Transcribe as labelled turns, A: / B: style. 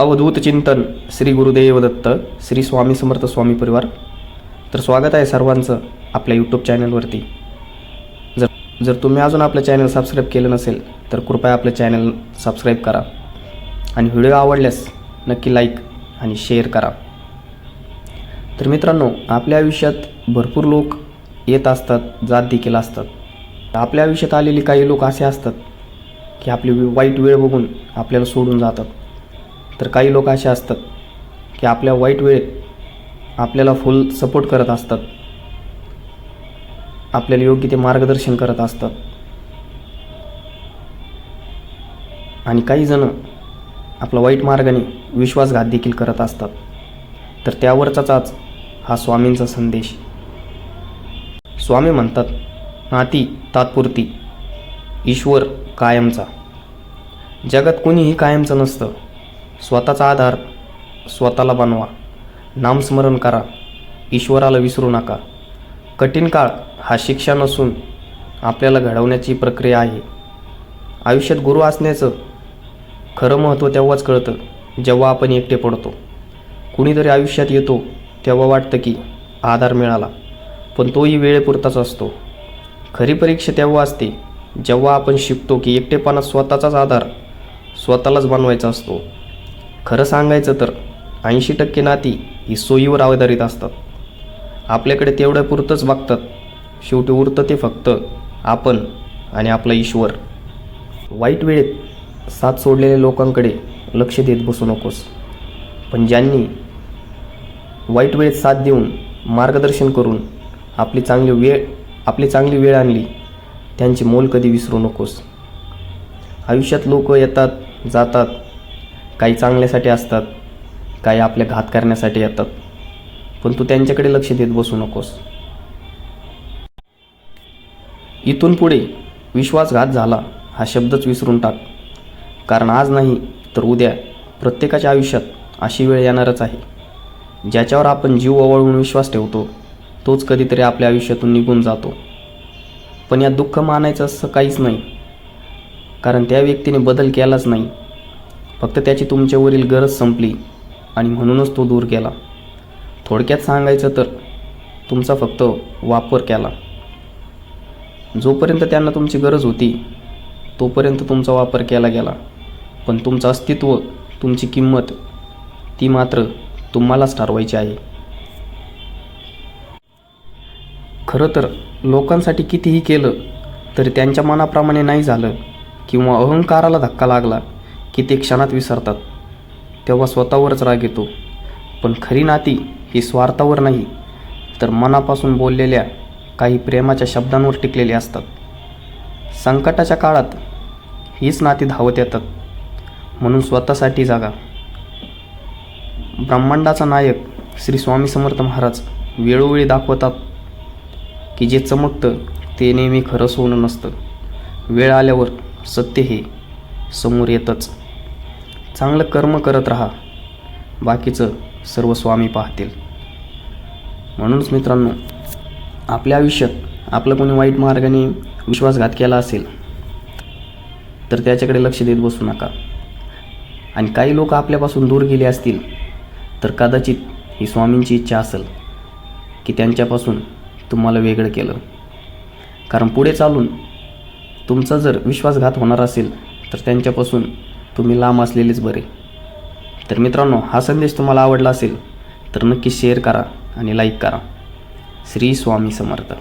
A: अवधूत चिंतन श्री गुरुदेव दत्त श्री स्वामी समर्थ स्वामी परिवार. तर स्वागत आहे सर्वांचं आपल्या यूट्यूब चॅनलवरती जर जर तुम्ही अजून आपलं चॅनल सबस्क्राईब केलं नसेल तर कृपया आपलं चॅनल सबस्क्राईब करा. आणि व्हिडिओ आवडल्यास नक्की लाईक आणि शेअर करा. तर मित्रांनो आपल्या आयुष्यात भरपूर लोक येत असतात जात देखील असतात. आपल्या आयुष्यात आलेली काही लोक असे असतात की आपली वाईट वेळ बघून आपल्याला सोडून जातात. तर काही लोक असे असतात की आपल्या वाईट वेळेत आपल्याला फुल सपोर्ट करत असतात. आपल्याला योग्य ते मार्गदर्शन करत असतात. आणि काही जण आपला वाईट मार्गाने विश्वासघात देखील करत असतात. तर त्यावरचाच आज हा स्वामींचा संदेश. स्वामी म्हणतात नाती तात्पुरती ईश्वर कायमचा. जगात कोणीही कायमचं नसतं. स्वतःचा आधार स्वतःला बनवा. नामस्मरण करा. ईश्वराला विसरू नका. कठीण काळ हा शिक्षा नसून आपल्याला घडवण्याची प्रक्रिया आहे. आयुष्यात गुरु असण्याचं खरं महत्त्व तेव्हाच कळतं जेव्हा आपण एकटे पडतो. कुणीतरी आयुष्यात येतो तेव्हा वाटतं की आधार मिळाला. पण तोही वेळेपुरताच असतो. खरी परीक्षा तेव्हा असते जेव्हा आपण शिकतो की एकटेपणा स्वतःचाच आधार स्वतःलाच बनवायचा असतो. खरं सांगायचं तर ऐंशी टक्के नाती ही सोयीवर आधारित असतात. आपल्याकडे तेवढ्या पुरतंच वागतात. शेवटी उरतं ते फक्त आपण आणि आपला ईश्वर. वाईट वेळेत साथ सोडलेल्या लोकांकडे लक्ष देत बसू नकोस. पण ज्यांनी वाईट वेळेत साथ देऊन मार्गदर्शन करून आपली चांगली वेळ आपली चांगली वेळ आणली त्यांची मोल कधी विसरू नकोस. आयुष्यात लोक येतात जातात काही चांगल्यासाठी असतात काही आपल्या घात करण्यासाठी येतात. पण तू त्यांच्याकडे लक्ष देत बसू नकोस. इथून पुढे विश्वासघात झाला हा शब्दच विसरून टाक. कारण आज नाही तर उद्या प्रत्येकाच्या आयुष्यात अशी वेळ येणारच आहे. ज्याच्यावर आपण जीव ओवळून विश्वास ठेवतो तोच कधीतरी आपल्या आयुष्यातून निघून जातो. पण या दुःख मानायचं असं काहीच नाही. कारण त्या व्यक्तीने बदल केलाच नाही. फक्त त्याची तुमच्यावरील गरज संपली आणि म्हणूनच तो दूर केला. थोडक्यात सांगायचं तर तुमचा फक्त वापर केला. जोपर्यंत त्यांना तुमची गरज होती तोपर्यंत तुमचा वापर केला गेला. पण तुमचं अस्तित्व तुमची किंमत ती मात्र तुम्हालाच ठरवायची आहे. खरं तर लोकांसाठी कितीही केलं तरी त्यांच्या मनाप्रमाणे नाही झालं किंवा अहंकाराला धक्का लागला. की ते क्षणात विसरतात. तेव्हा स्वतःवरच राग येतो. पण खरी नाती ही स्वार्थावर नाही तर मनापासून बोललेल्या काही प्रेमाच्या शब्दांवर टिकलेली असतात. संकटाच्या काळात हीच नाती धावत येतात. म्हणून स्वतःसाठी जागा. ब्रह्मांडाचा नायक श्री स्वामी समर्थ महाराज वेळोवेळी दाखवतात की जे चमकतं ते नेहमी खरं सोनं नसतं. वेळ आल्यावर सत्य हे समोर येतंच. चांगलं कर्म करत राहा. बाकीचं सर्व स्वामी पाहतील. म्हणूनच मित्रांनो आपल्या आयुष्यात आपलं कोणी वाईट मार्गाने विश्वासघात केला असेल तर त्याच्याकडे लक्ष देत बसू नका. आणि काही लोक आपल्यापासून दूर गेले असतील तर कदाचित ही स्वामींची इच्छा असेल की त्यांच्यापासून तुम्हाला वेगळं केलं. कारण पुढे चालून तुमचा जर विश्वासघात होणार असेल तर त्यांच्यापासून तुम्ही लांब असलेलेच बरे. तर मित्रांनो हा संदेश तुम्हाला आवडला असेल तर नक्की शेअर करा आणि लाईक करा. श्री स्वामी समर्थ.